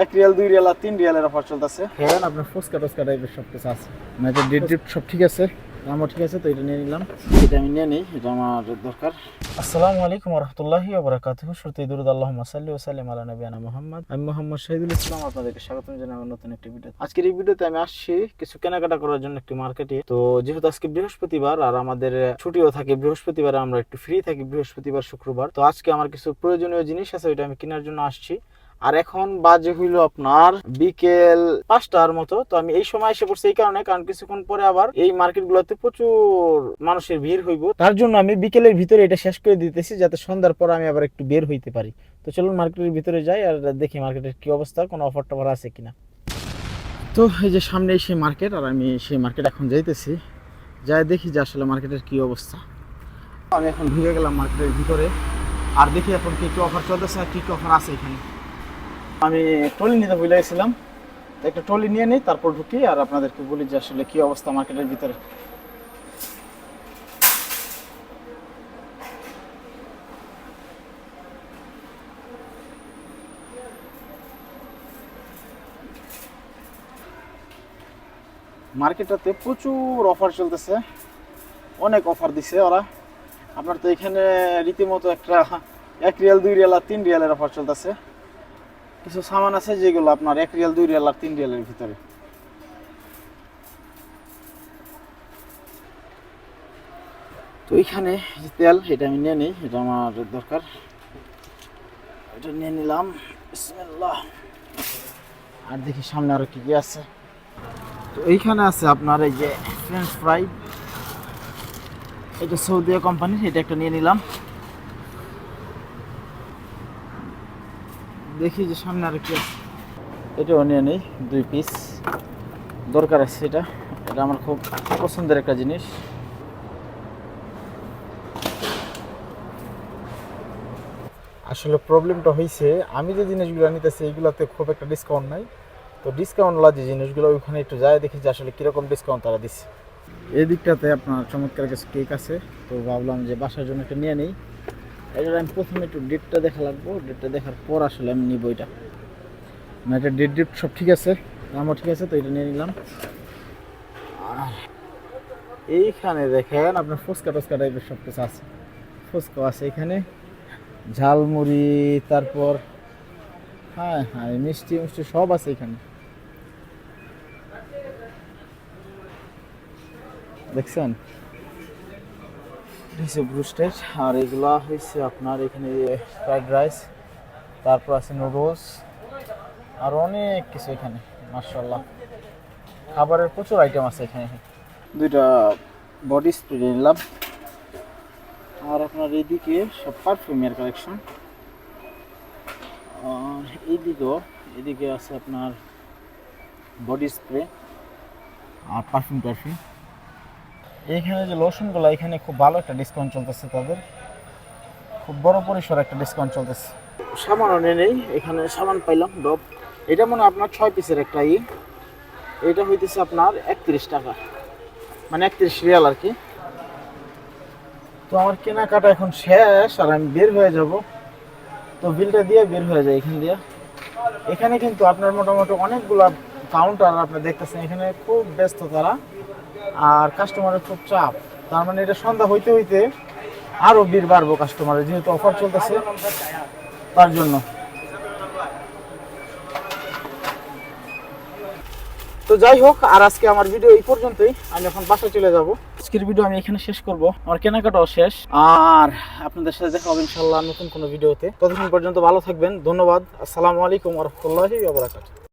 এক রিয়াল দুই রিয়াল আর তিন রিয়ালের অফার চলতেছে। হ্যাঁ আপনার ফুচকা টুচকা টাইপের সব কিছু আছে। মানে ডেট ডেট সব ঠিক আছে দামও ঠিক আছে তো এটা নিয়ে নিলাম। এটা আমি নিয়ে নিই এটা আমার দরকার। আসসালামু আলাইকুম রহমতুল্লাহি ওবরাকাতুহ শুরুতেই দুরুদ আল্লাহ সাল্লি ও সাল্লিম আলা নবিয়ানা মুহাম্মদ। আমি মোহাম্মদ শহীদুল ইসলাম আপনাদেরকে স্বাগতম জানাই আমার নতুন একটি ভিডিও আজকের এই ভিডিওতে আমি আসছি কিছু কেনাকাটা করার জন্য একটি মার্কেটে তো যেহেতু আজকে বৃহস্পতিবার আর আমাদের ছুটিও থাকে বৃহস্পতিবার আমরা একটু ফ্রি থাকি বৃহস্পতিবার শুক্রবার। তো আজকে আমার কিছু প্রয়োজনীয় জিনিস আছে ওইটা আমি কেনার জন্য আসছি। আর এখন বাজে হইল আপনার বিকেল পাঁচটার মতো। তো আমি এই সময় এসে পড়ছি এই কারণে, কারণ কিছুক্ষণ পরে আবার এই মার্কেট গুলোতে প্রচুর মানুষের ভিড় হইব। তার জন্য আমি বিকেলের ভিতরে এটা শেষ করে দিতেছি, যাতে সন্ধ্যার পর আমি আবার একটু বের হইতে পারি। তো চলুন মার্কেটের ভিতরে যাই আর দেখি মার্কেটের কি অবস্থা, কোনো অফার টফার আছে কিনা। তো এই যে সামনে সেই মার্কেট, আর আমি সেই মার্কেট এখন যাইতেছি। যাই দেখি যে আসলে মার্কেটের কি অবস্থা। আমি এখন ঢুকে গেলাম মার্কেটের ভিতরে। আর দেখি এখন কি কি অফার চলতেছে আর কি কি অফার আছে এখানে। আমি ট্রলি নিতে ভুলে গেছিলাম। একটা ট্রলি নিয়ে নিই, তারপর ঢুকি আর আপনাদেরকে বলি যে আসলে কি অবস্থা মার্কেটের ভিতরে। মার্কেটটাতে প্রচুর অফার চলতেছে। অনেক অফার দিছে ওরা। আপনার তো এখানে রীতিমতো একটা এক রিয়াল, দুই রিয়াল আর তিন রিয়ালের অফার চলতেছে। কিছু সামান আছে যেগুলো আপনার এক রিয়াল, দুই রিয়াল আর তিন রিয়ালের ভিতরে। তো এইখানে যে তেল, এটা আমি নিয়ে নিই, এটা আমার দরকার। এটা নিয়ে নিলাম আর দেখি সামনে আরও কি কি আছে। তো এইখানে আছে আপনার এই যে ফ্রেঞ্চ ফ্রাই এটা সৌদিয়া কোম্পানির, এটা একটা নিয়ে নিলাম। দেখি যে সামনে আর কি আছে। এটাও নিয়ে নেই দুই পিস দরকার আছে এটা। এটা আমার খুব পছন্দের একটা জিনিস। আসলে প্রবলেমটা হয়েছে আমি যে জিনিসগুলো নিতেছি এইগুলোতে খুব একটা ডিসকাউন্ট নাই। তো ডিসকাউন্টওয়ালা যে জিনিসগুলো ওইখানে একটু যায় দেখি যে আসলে কীরকম ডিসকাউন্ট তারা দিচ্ছে। এই দিকটাতে আপনার চমৎকার কিছু কেক আছে। তো ভাবলাম যে বাসার জন্য একটা নিয়ে নিই। এটার আমি প্রথমে একটু ডেটটা দেখা লাগবো। ডেটটা দেখার পর আসলে আমি নিব এটা। না এটা ডেট ডেট সব ঠিক আছে? দামও ঠিক আছে, তো এটা নিয়ে নিলাম। এইখানে দেখেন, আপনার ফুচকা টুচকা টাইপের সব কিছু আছে। ফুচকাও আছে এখানে, ঝালমুড়ি, তারপর হ্যাঁ হ্যাঁ মিষ্টি মিষ্টি সব আছে এখানে। দেখছেন? হয়েছে ব্রুস্টেড। আর এগুলা হয়েছে আপনার এখানে ফ্রাইড রাইস, তারপর আছে নুডলস, আর অনেক কিছু এখানে মার্শাল্লাহ খাবারের প্রচুর আইটেম আছে এখানে। দুইটা বডি স্প্রে নিলাম। আর আপনার এদিকে সব পারফিউমের কালেকশন আর এইদিকেও এদিকে আছে আপনার বডি স্প্রে আর পারফিউম টারফিউম এইখানে যে লোশনগুলো এখানে খুব ভালো একটা ডিসকাউন্ট চলতেছে তাদের। খুব বড় পরিসর একটা ডিসকাউন্ট চলতেছে। সামান নিয়ে নেই, এখানে সামান পাইলাম, ডব। এটা মনে আপনার ছয় পিসের একটা ই। এটা হইতেছে আপনার একত্রিশ টাকা। মানে একত্রিশ রিয়াল আর কি। তো আমার কেনাকাটা এখন শেষ আর আমি বের হয়ে যাব। তো বিলটা দিয়ে বের হয়ে যায় এখান দিয়ে। এখানে কিন্তু আপনার মোটামুটি অনেকগুলা কাউন্টার আপনি দেখতেছেন। এখানে খুব ব্যস্ত তারা। আর কাস্টমারের খুব চাপ। তার মানে এটা সন্ধ্যা হইতে হইতে আরও ভিড় বাড়বো কাস্টমারের যেহেতু অফার চলতেছে তার জন্য। তো যাই হোক, আর আজকে আমার ভিডিও এই পর্যন্তই। আমি এখন বাসায় চলে যাব। আজকের ভিডিও আমি এখানে শেষ করব। আমার কেনাকাটাও শেষ। আর আপনাদের সাথে দেখা হবে ইনশাল্লাহ নতুন কোনো ভিডিওতে ততক্ষণ পর্যন্ত ভালো থাকবেন। ধন্যবাদ। আসসালামু আলাইকুম রহমতুল্লাহি